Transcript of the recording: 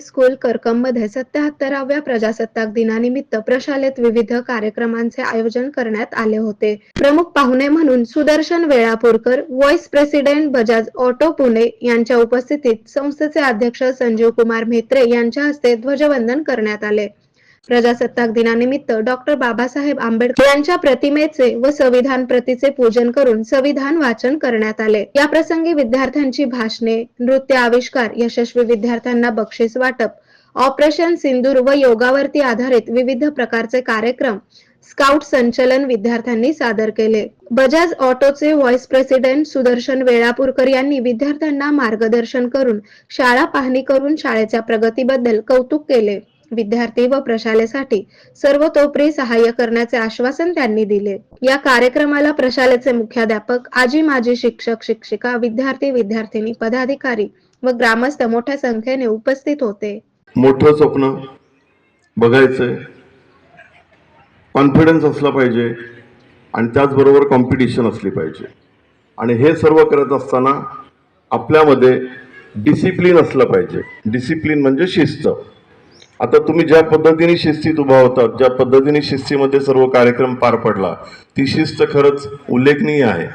School करकममध्ये सत्याहत्तराव्या प्रजासत्ताक दिनानिमित्त प्रशालेत विविध कार्यक्रमांचे आयोजन करण्यात आले होते. प्रमुख पाहुणे म्हणून Sudarshan Velapurkar vice president Bajaj auto Pune यांच्या उपस्थितीत संस्थेचे अध्यक्ष संजीव कुमार म्हेत्रे यांच्या हस्ते ध्वजवंदन करण्यात आले. प्रजासत्ताक दिनानिमित्त डॉक्टर बाबासाहेब आंबेडकर यांच्या प्रतिमेचे व संविधान प्रतीचे पूजन करून संविधान वाचन करण्यात आले. या प्रसंगी विद्यार्थ्यांची भाषणे नृत्य आविष्कार यशस्वी विद्यार्थ्यांना बक्षीस वाटप ऑपरेशन सिंदूर व योगावरती आधारित विविध प्रकारचे कार्यक्रम स्काउट संचलन विद्यार्थ्यांनी सादर केले. बजाज ऑटोचे व्हॉइस प्रेसिडेंट सुदर्शन वेळापूरकर यांनी विद्यार्थ्यांना मार्गदर्शन करून शाळा पाहणी करून शाळेच्या प्रगतीबद्दल कौतुक केले. विद्यार्थी व प्रशालेसाठी सर्वतोपरी सहाय्य करण्याचे आश्वासन त्यांनी दिले. या कार्यक्रमाला प्रशालेचे मुख्याध्यापक आजी माजी शिक्षक शिक्षिका विद्यार्थी विद्यार्थिनी पदाधिकारी व ग्रामस्थ मोठ्या संख्येने उपस्थित होते. मोठं स्वप्न बघायचंय. कॉन्फिडन्स असला पाहिजे आणि त्याचबरोबर कॉम्पिटिशन असली पाहिजे. आणि हे सर्व करत असताना आपल्यामध्ये डिसिप्लिन असलं पाहिजे. डिसिप्लिन म्हणजे शिस्त. आता तुम्ही ज्या पद्धतीने शिस्तीत उभा होतात ज्या पद्धतीने शिस्तीमध्ये सर्व कार्यक्रम पार पडला ती शिस्त खरंच उल्लेखनीय आहे.